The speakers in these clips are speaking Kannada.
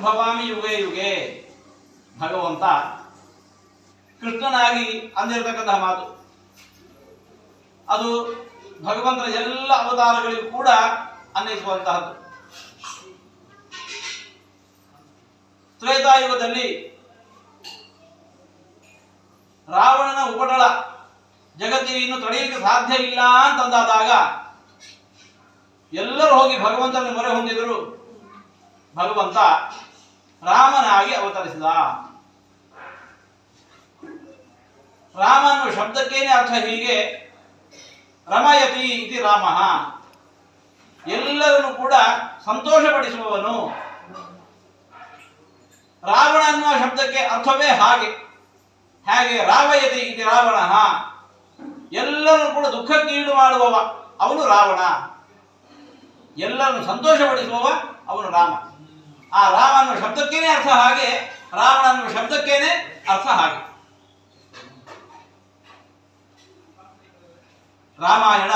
ಸಂಭವಾಮಿ ಯುಗೇ ಯುಗೆ. ಭಗವಂತ ಕೃಷ್ಣನಾಗಿ ಅಂದಿರತಕ್ಕಂತಹ ಮಾತು. ಅದು ಭಗವಂತನ ಎಲ್ಲ ಅವತಾರಗಳಿಗೂ ಕೂಡ ಅನ್ವಯಿಸುವಂತಹದ್ದು. ತ್ರೇತಾಯುಗದಲ್ಲಿ ರಾವಣನ ಉಪಟಳ ಜಗತ್ತಿನ ತಡೆಯಲಿಕ್ಕೆ ಸಾಧ್ಯ ಇಲ್ಲ ಅಂತಂದಾದಾಗ ಎಲ್ಲರೂ ಹೋಗಿ ಭಗವಂತನ ಮೊರೆ ಹೊಂದಿದರು. ಭಗವಂತ ರಾಮನಾಗಿ ಅವತರಿಸಿದ. ರಾಮ ಅನ್ನುವ ಶಬ್ದಕ್ಕೇನೆ ಅರ್ಥ ಹೀಗೆ, ರಮಯತಿ ಇತಿ ರಾಮ. ಎಲ್ಲರನ್ನು ಕೂಡ ಸಂತೋಷಪಡಿಸುವವನು. ರಾವಣ ಅನ್ನುವ ಶಬ್ದಕ್ಕೆ ಅರ್ಥವೇ ಹಾಗೆ. ಹಾಗೆ ರಾಮಯತಿ ಇತಿ ರಾವಣ. ಎಲ್ಲರನ್ನು ಕೂಡ ದುಃಖಕ್ಕೀಡು ಮಾಡುವವ ಅವನು ರಾವಣ. ಎಲ್ಲರನ್ನು ಸಂತೋಷಪಡಿಸುವವ ಅವನು ರಾಮ. ಆ ರಾಮ ಅನ್ನುವ ಶಬ್ದಕ್ಕೇನೆ ಅರ್ಥ ಹಾಗೆ ರಾವಣ ಅನ್ನುವ ಶಬ್ದಕ್ಕೇನೆ ಅರ್ಥ ಹಾಗೆ. ರಾಮಾಯಣ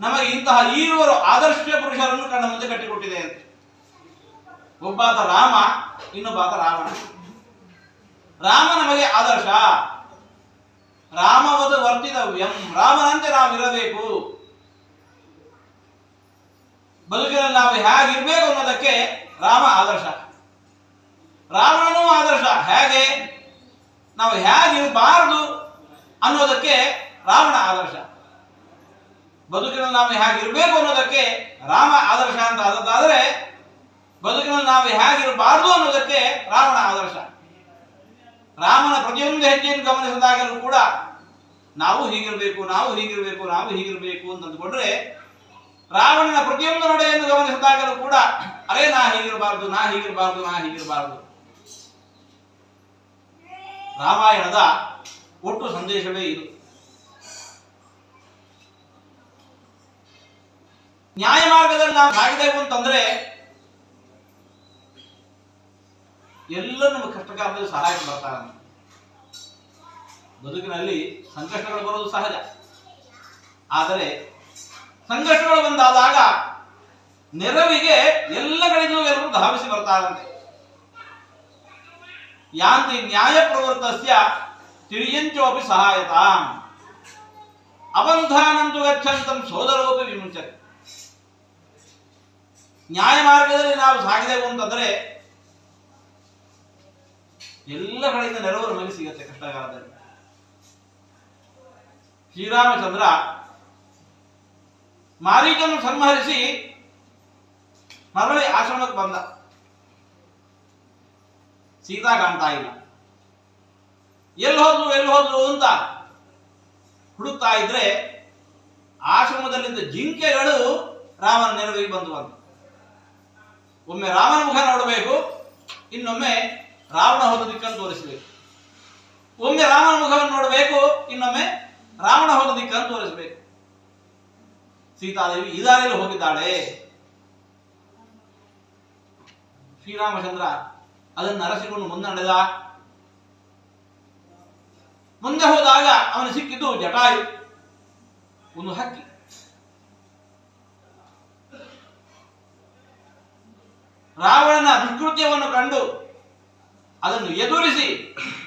ನಮಗೆ ಇಂತಹ ಈರುವರು ಆದರ್ಶ ಪುರುಷರನ್ನು ಕಣ್ಣ ಮುಂದೆ ಕಟ್ಟಿಕೊಟ್ಟಿದೆ ಅಂತ. ಒಬ್ಬಾತ ರಾಮ, ಇನ್ನೊಬ್ಬಾತ ರಾವಣ. ರಾಮ ನಮಗೆ ಆದರ್ಶ. ರಾಮವದ ವರ್ತಿತವ್ಯಂ. ರಾಮನಂತೆ ನಾವು ಇರಬೇಕು ಬದುಕಿನಲ್ಲಿ ನಾವು ಹೇಗಿರ್ಬೇಕು ಅನ್ನೋದಕ್ಕೆ ರಾಮ ಆದರ್ಶ. ರಾವಣನೂ ಆದರ್ಶ. ಹೇಗೆ? ನಾವು ಹೇಗಿರಬಾರದು ಅನ್ನೋದಕ್ಕೆ ರಾವಣ ಆದರ್ಶ. ಬದುಕಿನಲ್ಲಿ ನಾವು ಹೇಗಿರಬೇಕು ಅನ್ನೋದಕ್ಕೆ ರಾಮ ಆದರ್ಶ ಅಂತ ಆದದ್ದಾದರೆ ಬದುಕಿನಲ್ಲಿ ನಾವು ಹೇಗಿರಬಾರದು ಅನ್ನೋದಕ್ಕೆ ರಾವಣ ಆದರ್ಶ. ರಾಮನ ಪ್ರತಿಯೊಂದು ಹೆಜ್ಜೆಯನ್ನು ಗಮನಿಸಿದಾಗಲೂ ಕೂಡ ನಾವು ಹೀಗಿರಬೇಕು ನಾವು ಹೀಗಿರಬೇಕು ನಾವು ಹೀಗಿರಬೇಕು ಅಂತ ಅಂದ್ಕೊಂಡ್ರೆ ರಾವಣನ ಪ್ರತಿಯೊಂದು ನಡೆಯನ್ನು ಗಮನಿಸಿದಾಗಲೂ ಕೂಡ, ಅರೇ ನಾ ಹೀಗಿರಬಾರದು ನಾ ಹೀಗಿರಬಾರದು ನಾ ಹೀಗಿರಬಾರದು. ರಾಮಾಯಣದ ಒಟ್ಟು ಸಂದೇಶವೇ ಇದು. ನ್ಯಾಯ ಮಾರ್ಗದಲ್ಲಿ ನಾವು ಸಾಗಿದೆವು ಅಂತಂದ್ರೆ ಎಲ್ಲ ನಮ್ಮ ಕಷ್ಟಕಾಲದಲ್ಲಿ ಸಹಾಯಕ್ಕೆ ಬರ್ತಾರೆ. ಬದುಕಿನಲ್ಲಿ ಸಂಕಷ್ಟಗಳು ಬರೋದು ಸಹಜ. ಆದರೆ ಸಂಕಷ್ಟಗಳು ಬಂದಾದಾಗ ನೆರವಿಗೆ ಎಲ್ಲ ಕಡೆಗೂ ಎಲ್ಲರೂ ಧಾವಿಸಿ ಬರ್ತಾರಂತೆ. ಯಾಂತಿ ನ್ಯಾಯ ಪ್ರವೃತ್ತಸ್ಯ ತಿರಿಯಂಚೋಪಿ ಸಹಾಯತ. ಅಬಂಧಾನಂತು ಗಚ್ಚಂತಂ ಸೋದರೋಪಿ ವಿಮುಂಚತೆ ನ್ಯಾಯ ಮಾರ್ಗದಲ್ಲಿ ನಾವು ಸಾಗಿದೆವು ಅಂತಂದ್ರೆ ಎಲ್ಲ ಕಡೆಯಿಂದ ನೆರವು ನಮಗೆ ಸಿಗುತ್ತೆ ಕಷ್ಟಕಾಲದಲ್ಲಿ ಶ್ರೀರಾಮಚಂದ್ರ ಮಾರೀಚನ್ನು ಸಂಹರಿಸಿ ಮರಳಿ ಆಶ್ರಮಕ್ಕೆ ಬಂದ. ಸೀತಾ ಕಾಣ್ತಾ ಇಲ್ಲ. ಎಲ್ಲಿ ಹೋದ್ಲು ಎಲ್ಲಿ ಹೋದ್ಲು ಅಂತ ಹುಡುಕ್ತಾ ಇದ್ರೆ ಆಶ್ರಮದಲ್ಲಿದ್ದ ಜಿಂಕೆಗಳು ರಾಮನ ನೆರವಿಗೆ ಬಂದು ಬಂದ ಒಮ್ಮೆ ರಾಮನ ಮುಖ ನೋಡಬೇಕು, ಇನ್ನೊಮ್ಮೆ ರಾವಣ ಹೋದ ದಿಕ್ಕನ್ನು ತೋರಿಸಬೇಕು. ಒಮ್ಮೆ ರಾಮನ ಮುಖವನ್ನು ನೋಡಬೇಕು, ಇನ್ನೊಮ್ಮೆ ರಾವಣ ಹೋದ ದಿಕ್ಕನ್ನು ತೋರಿಸಬೇಕು. ಸೀತಾದೇವಿ ದಾರಿಯಲ್ಲಿ ಹೋಗಿದ್ದಾಳೆ. ಶ್ರೀರಾಮಚಂದ್ರ ಅದನ್ನು ಅರಸಿಕೊಂಡು ಮುನ್ನಡೆದ ನಡೆದ. ಮುಂದೆ ಹೋದಾಗ ಅವನು ಸಿಕ್ಕಿದ್ದು ಜಟಾಯು. ಒಂದು ಹಕ್ಕಿ. ರಾವಣನ ದುಷ್ಕೃತ್ಯವನ್ನು ಕಂಡು ಅದನ್ನು ಎದುರಿಸಿ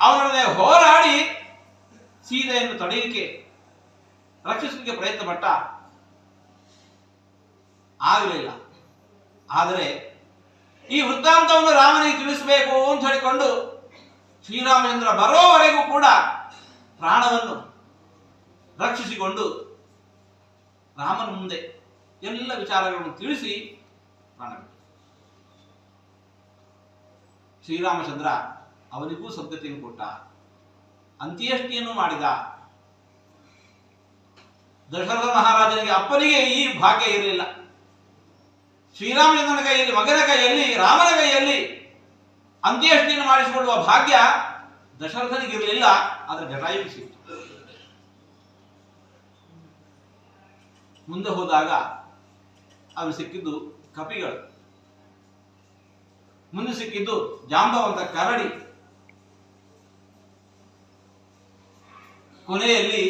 ಅವನೊಡನೆ ಹೋರಾಡಿ ಸೀತೆಯನ್ನು ತಡೆಯಲಿಕ್ಕೆ ರಕ್ಷಿಸಲಿಕ್ಕೆ ಪ್ರಯತ್ನ ಪಟ್ಟ ಆಗಲಿಲ್ಲ ಆದರೆ ಈ ವೃತ್ತಾಂತವನ್ನು ರಾಮನಿಗೆ ತಿಳಿಸಬೇಕು ಅಂತ ಹೇಳಿಕೊಂಡು ಶ್ರೀರಾಮಚಂದ್ರ ಬರೋವರೆಗೂ ಕೂಡ ಪ್ರಾಣವನ್ನು ರಕ್ಷಿಸಿಕೊಂಡು ರಾಮನ ಮುಂದೆ ಎಲ್ಲ ವಿಚಾರಗಳನ್ನು ತಿಳಿಸಿ ಪ್ರಾಣ. ಶ್ರೀರಾಮಚಂದ್ರ ಅವನಿಗೂ ಸದ್ಗತಿಯನ್ನು ಕೊಟ್ಟ. ಅಂತ್ಯಷ್ಟಿಯನ್ನು ಮಾಡಿದ. ದಶರಥ ಮಹಾರಾಜನಿಗೆ ಅಪ್ಪನಿಗೆ ಈ ಭಾಗ್ಯ ಇರಲಿಲ್ಲ. ಶ್ರೀರಾಮಚಂದ್ರನ ಕೈಯಲ್ಲಿ, ಮಗನ ಕೈಯಲ್ಲಿ, ರಾಮನ ಕೈಯಲ್ಲಿ ಅಂತ್ಯಷ್ಟಿಯನ್ನು ಮಾಡಿಸಿಕೊಳ್ಳುವ ಭಾಗ್ಯ ದಶರಥನಿಗಿರಲಿಲ್ಲ, ಆದರೆ ಜಟಾಯುಗೆ ಸಿಕ್ತು. ಮುಂದೆ ಹೋದಾಗ ಅವರು ಸಿಕ್ಕಿದ್ದು ಕಪಿಗಳು. ಮುಂದೆ ಸಿಕ್ಕಿದ್ದು ಜಾಂಬವಂತ ಕರಡಿ. ಕೊನೆಯಲ್ಲಿ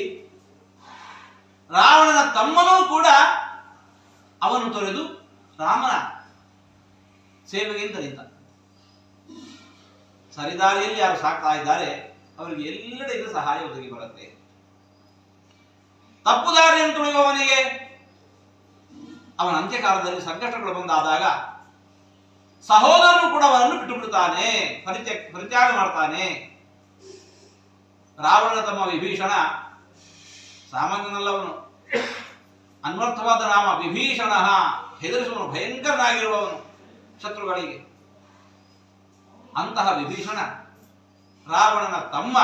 ರಾವಣನ ತಮ್ಮನೂ ಕೂಡ ಅವನು ತೊರೆದು ರಾಮನ ಸೇವೆಗೆ ಅಂತ ನಿಂತ ಸರಿದಾರಿಯಲ್ಲಿ ಯಾರು ಸಾಕ್ತಾ ಇದ್ದಾರೆ, ಅವರಿಗೆ ಎಲ್ಲೆಡೆಯಿಂದ ಸಹಾಯ ಒದಗಿ ಬರುತ್ತೆ. ತಪ್ಪು ದಾರಿಯನ್ನು ತುಳಿಯುವವನಿಗೆ ಅವನ ಅಂತ್ಯಕಾಲದಲ್ಲಿ ಸಂಕಷ್ಟಗಳು ಬಂದಾದಾಗ ಸಹೋದರನು ಕೂಡ ಅವನನ್ನು ಬಿಟ್ಟು ಬಿಡುತ್ತಾನೆ ಪರಿತ್ಯ, ಪರಿತ್ಯಾಗ ಮಾಡ್ತಾನೆ. ರಾವಣನ ತಮ್ಮ ವಿಭೀಷಣ ಸಾಮಾನ್ಯನಲ್ಲವನು ಅನ್ವರ್ಥವಾದ ನಾಮ ವಿಭೀಷಣ. ಹೆದರಿಸುವನು ಭಯಂಕರನಾಗಿರುವವನು ಶತ್ರುಗಳಿಗೆ. ಅಂತಹ ವಿಭೀಷಣ ರಾವಣನ ತಮ್ಮ,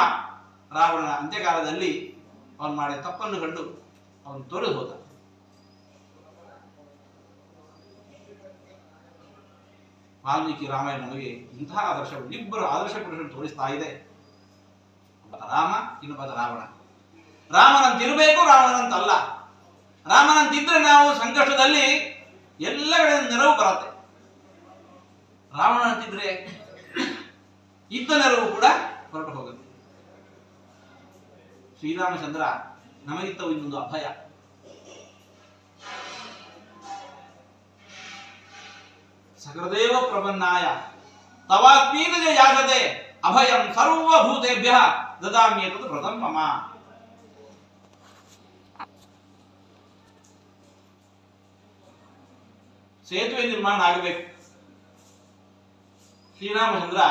ರಾವಣನ ಅಂತ್ಯಕಾಲದಲ್ಲಿ ಅವನು ಮಾಡಿದ ತಪ್ಪನ್ನು ಕಂಡು ಅವನು ತೊರೆದು ಹೋದ. ವಾಲ್ಮೀಕಿ ರಾಮಾಯಣ ನಮಗೆ ಇಂತಹ ಆದರ್ಶ ಇಬ್ಬರು ಆದರ್ಶ ಪುರುಷರು ತೋರಿಸ್ತಾ ಇದೆ. ರಾಮ, ಇನ್ನೊಬ್ಬ ರಾವಣ. ರಾಮನಂತಿರಬೇಕು, ರಾವಣನಂತಲ್ಲ. ರಾಮನಂತಿದ್ರೆ ನಾವು ಸಂಕಷ್ಟದಲ್ಲಿ ಎಲ್ಲ ಕಡೆ ನೆರವು ಬರುತ್ತೆ. ರಾವಣನಂತಿದ್ರೆ ಇದ್ದ ನೆರವು ಕೂಡ ಹೊರಟು ಹೋಗುತ್ತೆ. ಶ್ರೀರಾಮಚಂದ್ರ ನಮಗಿತ್ತ ಇನ್ನೊಂದು ಅಭಯ. ಸಕೃದೇವ ಪ್ರಪನ್ನಾಯ ತವಾತ್ಮೀನಜ ಯಾಗದೆ ಅಭಯಂ ಸರ್ವಭೂತೇಭ್ಯ ಅನ್ನೋದು ಪ್ರಥಮ ಸೇತುವೆ ನಿರ್ಮಾಣ ಆಗಬೇಕು. ಶ್ರೀರಾಮಚಂದ್ರ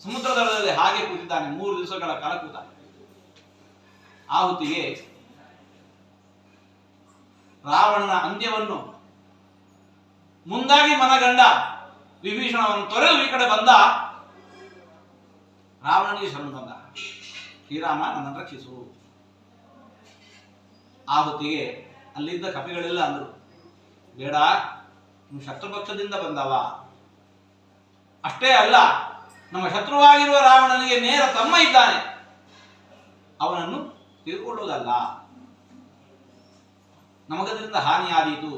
ಸಮುದ್ರ ದಡದಲ್ಲಿ ಹಾಗೆ ಕೂತಿದ್ದಾನೆ, ಮೂರು ದಿವಸಗಳ ಕಾಲ ಕೂತ ಆ ಹೊತ್ತಿಗೆ ರಾವಣನ ಅಂತ್ಯವನ್ನು ಮುಂದಾಗಿ ಮನಗಂಡ ವಿಭೀಷಣವನ್ನು ತೊರೆದು ಈ ಕಡೆ ಬಂದ ರಾವಣನಿಗೆ ಶರಣ ಬಂದ. ಶ್ರೀರಾಮ ನನ್ನನ್ನು ರಕ್ಷಿಸು ಆ ಹೊತ್ತಿಗೆ ಅಲ್ಲಿದ್ದ ಕಪಿಗಳೆಲ್ಲ ಅಂದರು, ಬೇಡ ಶತ್ರುಪಕ್ಷದಿಂದ ಬಂದವ? ಅಷ್ಟೇ ಅಲ್ಲ, ನಮ್ಮ ಶತ್ರುವಾಗಿರುವ ರಾವಣನಿಗೆ ನೇರ ತಮ್ಮ ಇದ್ದಾನೆ. ಅವನನ್ನು ತಿಳ್ಕೊಳ್ಳುವುದಲ್ಲ ನಮಗದರಿಂದ ಹಾನಿಯಾದೀತು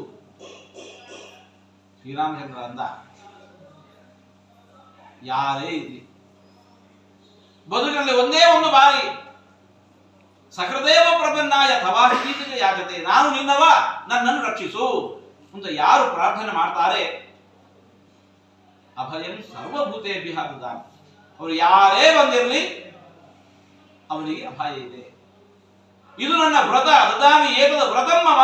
ಶ್ರೀರಾಮಚಂದ್ರ ಅಂದ, ಯಾರೇ ಇರಲಿ ಬದುಕಿನಲ್ಲಿ ಒಂದೇ ಒಂದು ಬಾರಿ. ಸಕೃದೇವ ಪ್ರಪನ್ನಾಯ ತವಾಹೀತಿಗೆ ಯಾಗತೆ ನಾನು ನಿನ್ನವ, ನನ್ನನ್ನು ರಕ್ಷಿಸು. ಅಂತ ಯಾರು ಪ್ರಾರ್ಥನೆ ಮಾಡ್ತಾರೆ? ಅಭಯಂ ಸರ್ವಭೂತೆ ಬಿಹಾರದ ಅವರು ಯಾರೇ ಬಂದಿರಲಿ, ಅವನಿಗೆ ಅಭಯ ಇದೆ. ಇದು ನನ್ನ ವ್ರತ ದದಾಮಿ ಏಕದ ವ್ರತಮ್ಮವ.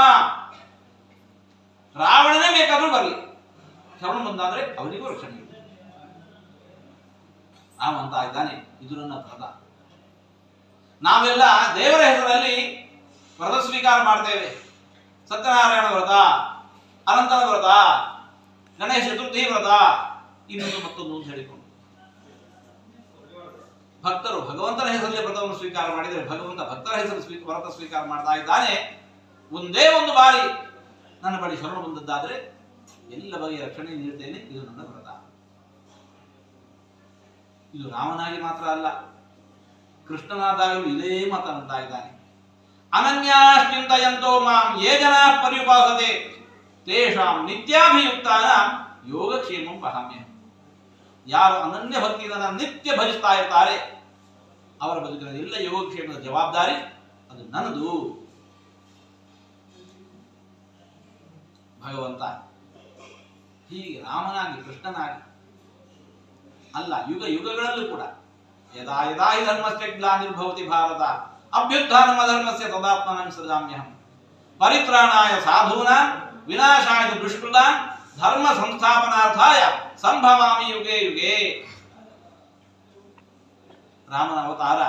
ರಾವಣನೇ ಬೇಕಾದ್ರೂ ಬರಲಿ. ಶ್ರವಣ ಬಂದಾದ್ರೆ ಅವನಿಗೂ ರಕ್ಷಣೆ ಇದೆ. ಅಂತ ಇದ್ದಾನೆ, ಇದು ನನ್ನ ವ್ರತ. ನಾವೆಲ್ಲ ದೇವರ ಹೆಸರಲ್ಲಿ ವ್ರತ ಸ್ವೀಕಾರ ಮಾಡ್ತೇವೆ. ಸತ್ಯನಾರಾಯಣ ವ್ರತ. ಅನಂತನ ವ್ರತ ಗಣೇಶ ಚತುರ್ಥಿ ವ್ರತ ಇನ್ನೊಂದು ಮತ್ತೊಂದು ಅಂತ ಹೇಳಿಕೊಂಡು. ಭಕ್ತರು ಭಗವಂತನ ಹೆಸರಲ್ಲಿ ವ್ರತವನ್ನು ಸ್ವೀಕಾರ ಮಾಡಿದರೆ ಭಗವಂತ ಭಕ್ತರ ಹೆಸರು ವ್ರತ ಸ್ವೀಕಾರ ಮಾಡ್ತಾ ಇದ್ದಾನೆ. ಒಂದೇ ಒಂದು ಬಾರಿ ನನ್ನ ಬಳಿ ಶರಣ ಬಂದದ್ದಾದರೆ ಎಲ್ಲ ಬಗೆಯ ರಕ್ಷಣೆ ನೀಡುತ್ತೇನೆ ಇದು ನನ್ನ ವ್ರತ. ಇದು ರಾಮನಾಗಿ ಮಾತ್ರ ಅಲ್ಲ, ಕೃಷ್ಣನಾದಾಗಲೂ ಇದೇ ಮಾತನಾಡ್ತಾ ಇದ್ದಾನೆ. ಅನನ್ಯಾಶ್ಚಿಂತೆಯಂತೋ ಮಾಂ ಯೇ ಜನ ಪರ್ಯುಪಾಸತೆ. ತೇಷಾಂ ನಿತ್ಯಾಭಿಯುಕ್ತಾನ ಯೋಗಕ್ಷೇಮಂ ವಹಾಮ್ಯ ಯಾರು ಅನನ್ಯ ಭಕ್ತಿಯನ್ನು ನಿತ್ಯ ಭಜಿಸ್ತಾ ಇರ್ತಾರೆ, ಅವರ ಬದುಕಿನ ಎಲ್ಲ ಯೋಗಕ್ಷೇಮದ ಜವಾಬ್ದಾರಿ ಅದು ನನ್ನದು. ಭಗವಂತ ಹೀಗೆ ರಾಮನಾಗಿ, ಕೃಷ್ಣನಾಗಿ, ಅಲ್ಲ ಯುಗ ಯುಗಗಳಲ್ಲೂ ಕೂಡ ಯದಾ ಯದಾ ಹಿ ಧರ್ಮಸ್ಯ ಗ್ಲಾನಿರ್ಭವತಿ ಭಾರತ, ಅಭ್ಯುತ್ಥಾನಮ ಧರ್ಮಸ್ಯ ತದಾತ್ಮನಂ ಸದಾಮ್ಯಹಂ, ಪರಿತ್ರಾಣಾಯ ಸಾಧೂನಾಂ ವಿನಾಶಾಯ ದುಷ್ಕೃತ ಧರ್ಮ ಸಂಸ್ಥಾಪನಾರ್ಥಾಯ ಸಂಭವಾಮಿ ಯುಗೆ ಯುಗೆ. ರಾಮನ ಅವತಾರ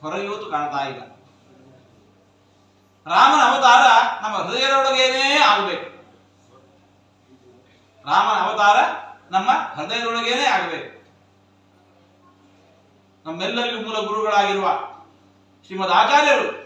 ಹೊರಯೂತು ಕಾಣ್ತಾ ಇಲ್ಲ. ರಾಮನ ಅವತಾರ ನಮ್ಮ ಹೃದಯದೊಳಗೇನೇ ಆಗಬೇಕು. ರಾಮನ ಅವತಾರ ನಮ್ಮ ಹೃದಯದೊಳಗೇನೆ ಆಗಬೇಕು. ನಮ್ಮೆಲ್ಲರಿಗೂ ಮೂಲ ಗುರುಗಳಾಗಿರುವ ಶ್ರೀಮದ್ ಆಚಾರ್ಯರು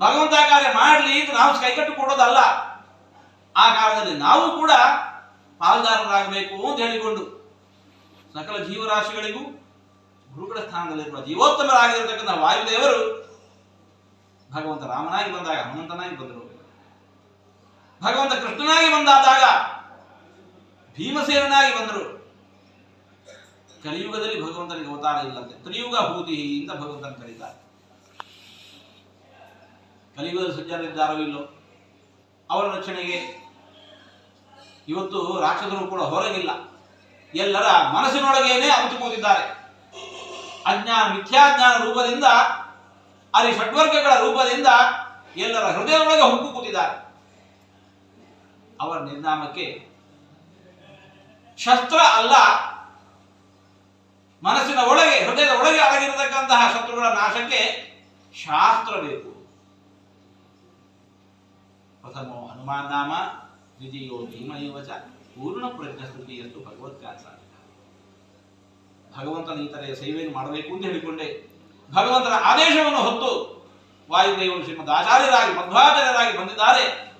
ಭಗವಂತ ಕಾರ್ಯ ಮಾಡಲಿ ಅಂತ ನಾವು ಕೈಕಟ್ಟು ಕೊಡೋದಲ್ಲ. ಆ ಕಾಲದಲ್ಲಿ ನಾವು ಕೂಡ ಪಾಲುದಾರರಾಗಬೇಕು ಅಂತ ಹೇಳಿಕೊಂಡು ಸಕಲ ಜೀವರಾಶಿಗಳಿಗೂ ಗುರುಗಳ ಸ್ಥಾನದಲ್ಲಿರುವ ಜೀವೋತ್ತಮರಾಗಿರತಕ್ಕಂಥ ವಾಯುದೇವರು ಭಗವಂತ ರಾಮನಾಗಿ ಬಂದಾಗ, ಹನುಮಂತನಾಗಿ ಬಂದರು. ಭಗವಂತ ಕೃಷ್ಣನಾಗಿ ಬಂದಾದಾಗ ಭೀಮಸೇನಾಗಿ ಬಂದರು. ಕಲಿಯುಗದಲ್ಲಿ ಭಗವಂತನಿಗೆ ಅವತಾರ ಇಲ್ಲಂತೆ ತ್ರಿಯುಗ ಭೂತಿ ಇಂದ ಭಗವಂತನ ಕರೀತಾರೆ. ಕಲಿಯುಗದಲ್ಲಿ ಇಲ್ಲೋ? ಅವರ ರಕ್ಷಣೆಗೆ ಇವತ್ತು ರಾಕ್ಷಸರು ಕೂಡ ಹೊರಗಿಲ್ಲ. ಎಲ್ಲರ ಮನಸ್ಸಿನೊಳಗೇನೆ ಕೂತಿದ್ದಾರೆ. ಅಜ್ಞಾನ, ಮಿಥ್ಯಾಜ್ಞಾನ ರೂಪದಿಂದ, ಅಲ್ಲಿ ಷಡ್ವರ್ಗಗಳ ರೂಪದಿಂದ ಎಲ್ಲರ ಹೃದಯದೊಳಗೆ ಹುಕ್ಕು ಕೂತಿದ್ದಾರೆ. ಅವರ ನಿರ್ನಾಮಕ್ಕೆ ಶಸ್ತ್ರ ಅಲ್ಲ, ಮನಸ್ಸಿನ ಒಳಗೆ, ಹೃದಯದ ಒಳಗೆ ಅಡಗಿರತಕ್ಕಂತಹ ಶತ್ರುಗಳ ನಾಶಕ್ಕೆ ಶಾಸ್ತ್ರ ಬೇಕು. ಪ್ರಥಮೋ ಹನುಮಾನ್ ನಾಮ ದ್ವಿತೀಯೋ ಭೀಮಯೋ ಚ ಪೂರ್ಣ ಪ್ರಜ್ಞಸ್ತುತಿಯಷ್ಟು ಭಗವತ್ಕಾಸ ಭಗವಂತನ ಈ ತರ ಸೇವೆಯನ್ನು ಮಾಡಬೇಕು ಅಂತ ಹೇಳಿಕೊಂಡೆ. ಭಗವಂತನ ಆದೇಶವನ್ನು ಹೊತ್ತು ವಾಯುದೇವರು ಶ್ರೀಮದ್ ಆಚಾರ್ಯರಾಗಿ, ಮಧ್ವಾಚಾರ್ಯರಾಗಿ ಬಂದಿದ್ದಾರೆ.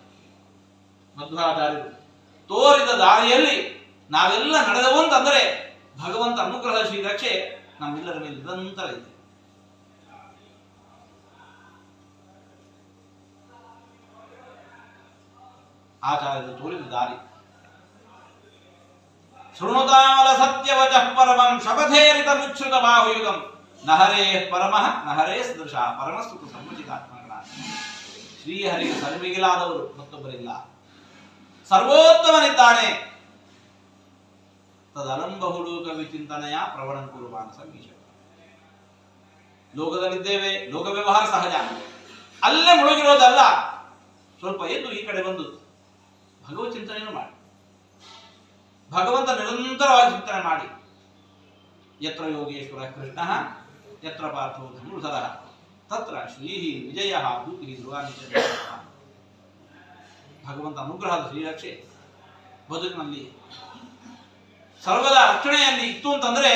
ಮಧ್ವಾಚಾರ್ಯರು ತೋರಿದ ದಾರಿಯಲ್ಲಿ ನಾವೆಲ್ಲ ನಡೆದವು ಅಂತಂದರೆ ಭಗವಂತ ಅನುಗ್ರಹ ಶ್ರೀ ರಕ್ಷೆ ನಮ್ಮೆಲ್ಲರ ಮೇಲೆ ನಿರಂತರ ಇದೆ. ಆಚಾರ್ಯರು ತೋರಿದ ದಾರಿ. ಶೃಣುತಾಮಲ ಸತ್ಯವಚ ಪರಮಂ ಶಪಥೇರಿತ ಮುಚ್ಚುತ ಬಾಹುಯುಗಂ. ನಹರೇ ಪರಮಃ, ನಹರೇ ಸದೃಶ ಪರಮಸ್ತುತು ಸಂಮುಚಿತಾತ್ಮಗಳ ಶ್ರೀಹರಿಗೆ ಸರ್ವಿಗಿಲಾದವರು, ಮತ್ತೊಬ್ಬರಿಲ್ಲ. ಸರ್ವೋತ್ತಮನಿದ್ದಾನೆ. ತದಲಂಬಹುಲೋಕ ವಿಚಿಂತನೆಯ ಪ್ರವಣಂ ಕುರುವಾನ ಸಮೀಶ ಲೋಕದಲ್ಲಿದ್ದೇವೆ ಲೋಕ ವ್ಯವಹಾರ ಸಹಜ. ಅಲ್ಲೇ ಮುಳುಗಿರೋದಲ್ಲ. ಸ್ವಲ್ಪ ಎದ್ದು ಈ ಕಡೆ ಬಂದು ಭಗವತ್ ಚಿಂತನೆಯನ್ನು ಮಾಡಿ. ಭಗವಂತ ನಿರಂತರವಾಗಿ ಚಿಂತನೆ ಮಾಡಿ. ಯತ್ರ ಯೋಗೇಶ್ವರ ಕೃಷ್ಣ, ಯತ್ರ ಪಾರ್ಥೋ ತತ್ರ ಶ್ರೀ ವಿಜಯ ಭೂತಿ ಧ್ರುವಾನಿಚ ಭಗವಂತ ಅನುಗ್ರಹದ ಶ್ರೀರಕ್ಷೆ ಬದುಕಿನಲ್ಲಿ ಸರ್ವದ ರಕ್ಷಣೆಯಲ್ಲಿ ಇತ್ತು ಅಂತಂದ್ರೆ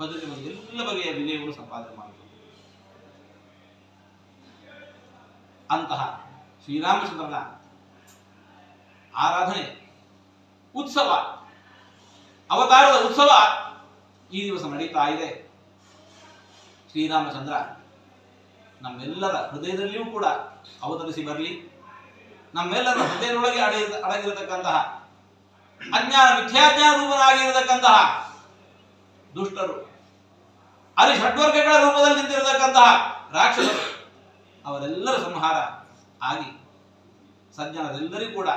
ಬದುಕಿನಲ್ಲಿ ಎಲ್ಲ ಬಗೆಯ ವಿಜಯವನ್ನು ಸಂಪಾದನೆ ಮಾಡಬಹುದು ಅಂತಹ ಶ್ರೀರಾಮಚಂದ್ರನ ಆರಾಧನೆ, ಉತ್ಸವ. ಅವತಾರದ ಉತ್ಸವ ಈ ದಿವಸ ನಡೀತಾ ಇದೆ. ಶ್ರೀರಾಮಚಂದ್ರ ನಮ್ಮೆಲ್ಲರ ಹೃದಯದಲ್ಲಿಯೂ ಕೂಡ ಅವತರಿಸಿ ಬರಲಿ. ನಮ್ಮೆಲ್ಲರ ಹೃದಯದೊಳಗೆ ಅಡಗಿ ಅಡಗಿರತಕ್ಕಂತಹ ಅಜ್ಞಾನ ಮಿಥ್ಯಾಜ್ಞಾನ ರೂಪನಾಗಿರತಕ್ಕಂತಹ ದುಷ್ಟರು ಅಲ್ಲಿ ಷಡ್ವರ್ಗಗಳ ರೂಪದಲ್ಲಿ ನಿಂತಿರತಕ್ಕಂತಹ ರಾಕ್ಷಸರು, ಅವರೆಲ್ಲರ ಸಂಹಾರ ಆಗಿ ಸಜ್ಜನರೆಲ್ಲರಿಗೂ ಕೂಡ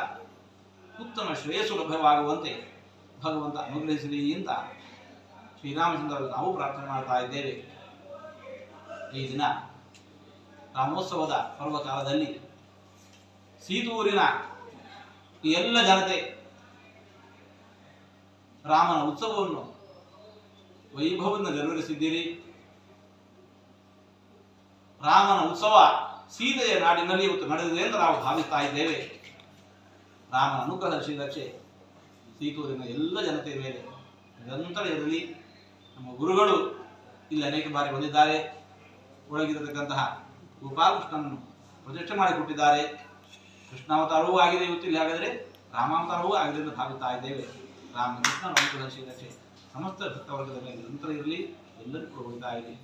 ಉತ್ತಮ ಶ್ರೇಯಸ್ಸು ಲಭ್ಯವಾಗುವಂತೆ ಭಗವಂತ ಅನುಗ್ರಹಿಸಲಿ ಅಂತ ಶ್ರೀರಾಮಚಂದ್ರರಲ್ಲಿ ನಾವು ಪ್ರಾರ್ಥನೆ ಮಾಡ್ತಾ ಇದ್ದೇವೆ. ಈ ದಿನ ರಾಮೋತ್ಸವದ ಪರ್ವಕಾಲದಲ್ಲಿ ಸೀತೂರಿನ ಎಲ್ಲ ಜನತೆ ರಾಮನ ಉತ್ಸವವನ್ನು ವೈಭವವನ್ನು ನೆರವೇರಿಸಿದ್ದೀರಿ. ರಾಮನ ಉತ್ಸವ ಸೀತೆಯ ನಾಡಿನಲ್ಲಿ ಇವತ್ತು ನಡೆದಿದೆ ಎಂದು ನಾವು ಭಾವಿಸ್ತಾ ಇದ್ದೇವೆ. ರಾಮ ಅನುಗ್ರಹ ಶ್ರೀರಕ್ಷೆ ಸೀತೂರಿನ ಎಲ್ಲ ಜನತೆಯ ಮೇಲೆ ನಿರಂತರ ಇರಲಿ ನಮ್ಮ ಗುರುಗಳು ಇಲ್ಲಿ ಅನೇಕ ಬಾರಿ ಬಂದಿದ್ದಾರೆ. ಒಳಗಿರತಕ್ಕಂತಹ ಗೋಪಾಲಕೃಷ್ಣನನ್ನು ಪ್ರತಿಷ್ಠೆ ಮಾಡಿಕೊಟ್ಟಿದ್ದಾರೆ. ಕೃಷ್ಣಾವತಾರವೂ ಆಗಿದೆ ಇವತ್ತು ಇಲ್ಲಿ ಹಾಗಾದರೆ ರಾಮಾವತಾರವೂ ಆಗಿದೆ ಎಂದು ಭಾವಿಸ್ತಾ ಇದ್ದೇವೆ. ರಾಮಕೃಷ್ಣ ಅನುಗ್ರಹ ಶ್ರೀರಕ್ಷೆ ಸಮಸ್ತ ಭಕ್ತವರ್ಗದ ಮೇಲೆ ನಿರಂತರ ಇರಲಿ ಎಲ್ಲರಿಗೂ ಕೂಡ ಒಳಿತಾಗಲಿ